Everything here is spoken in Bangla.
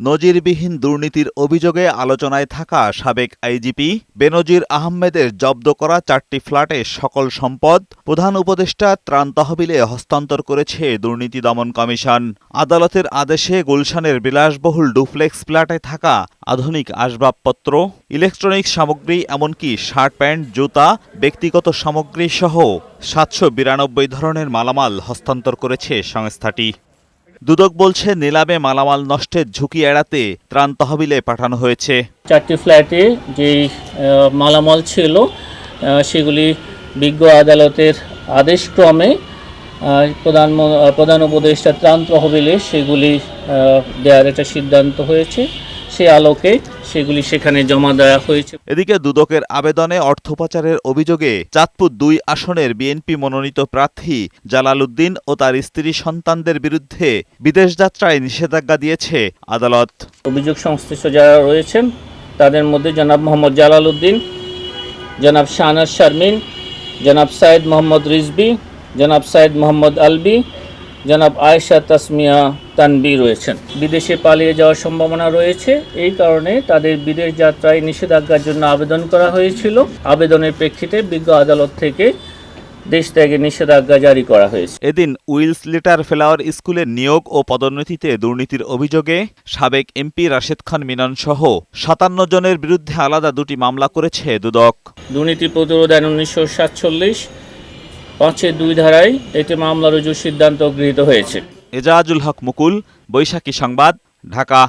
নজিরবিহীন দুর্নীতির অভিযোগে আলোচনায় থাকা সাবেক আইজিপি বেনজির আহমেদের জব্দ করা চারটি ফ্ল্যাটে সকল সম্পদ প্রধান উপদেষ্টা ত্রাণ তহবিলে হস্তান্তর করেছে দুর্নীতি দমন কমিশন। আদালতের আদেশে গুলশানের বিলাসবহুল ডুপ্লেক্স ফ্ল্যাটে থাকা আধুনিক আসবাবপত্র ইলেকট্রনিক্স সামগ্রী এমনকি শার্ট প্যান্ট, জুতা, ব্যক্তিগত সামগ্রী সহ সাতশো বিরানব্বই ধরনের মালামাল হস্তান্তর করেছে সংস্থাটি। দুদক বলছে, নিলামে মালামাল নষ্টের ঝুঁকি এড়াতে ত্রাণ তহবিলে পাঠানো হয়েছে। চারটি ফ্ল্যাটে যে মালামাল ছিল সেগুলি বিজ্ঞ আদালতের আদেশক্রমে ক্রমে প্রধান প্রধান উপদেষ্টা ত্রাণ তহবিলে সেগুলি দেওয়ার একটা সিদ্ধান্ত হয়েছে। সে আলোকে সেগুলি সেখানে জমা দেওয়া হয়েছে। এদিকে দুদকের আবেদনে অর্থ পাচারের অভিযোগে চাঁদপুর দুই আসনের বিএনপি মনোনীত প্রার্থী জালাল উদ্দিন ও তার স্ত্রী সন্তানদের বিরুদ্ধে বিদেশ যাত্রায় নিষেধাজ্ঞা দিয়েছে আদালত। অভিযোগ সংশ্লিষ্ট যারা রয়েছেন তাদের মধ্যে জনাব মোহাম্মদ জালাল উদ্দিন জনাব শাহনাজ শারমিন জনাব সাইদ মোহাম্মদ রিজবি জনাব সাইদ মোহাম্মদ আলবি জনাব আয়েশা তাসমিয়া তানবি রয়েছেন। বিদেশে পালিয়ে যাওয়ার সম্ভাবনা রয়েছে। এই কারণে তাদের বিদেশ যাত্রায় নিষেধাজ্ঞার জন্য আবেদন করা হয়েছিল। আবেদনের প্রেক্ষিতে বিজ্ঞ আদালত থেকে দেশ ত্যাগের নিষেধাজ্ঞা জারি করা হয়েছে। এদিন উইলস লিটার ফ্লাওয়ার স্কুলের নিয়োগ ও পদোন্নতিতে দুর্নীতির অভিযোগে সাবেক এমপি রাশেদ খান মিনন সহ সাতান্ন জনের বিরুদ্ধে আলাদা দুটি মামলা করেছে দুদক। দুর্নীতি প্রতিরোধ আইন উনিশশো সাতচল্লিশ পাঁচের দুই ধারায় একটি মামলা রুজুর সিদ্ধান্ত গৃহীত হয়েছে। এজাজুল হক মুকুল, বৈশাখী সংবাদ, ঢাকা।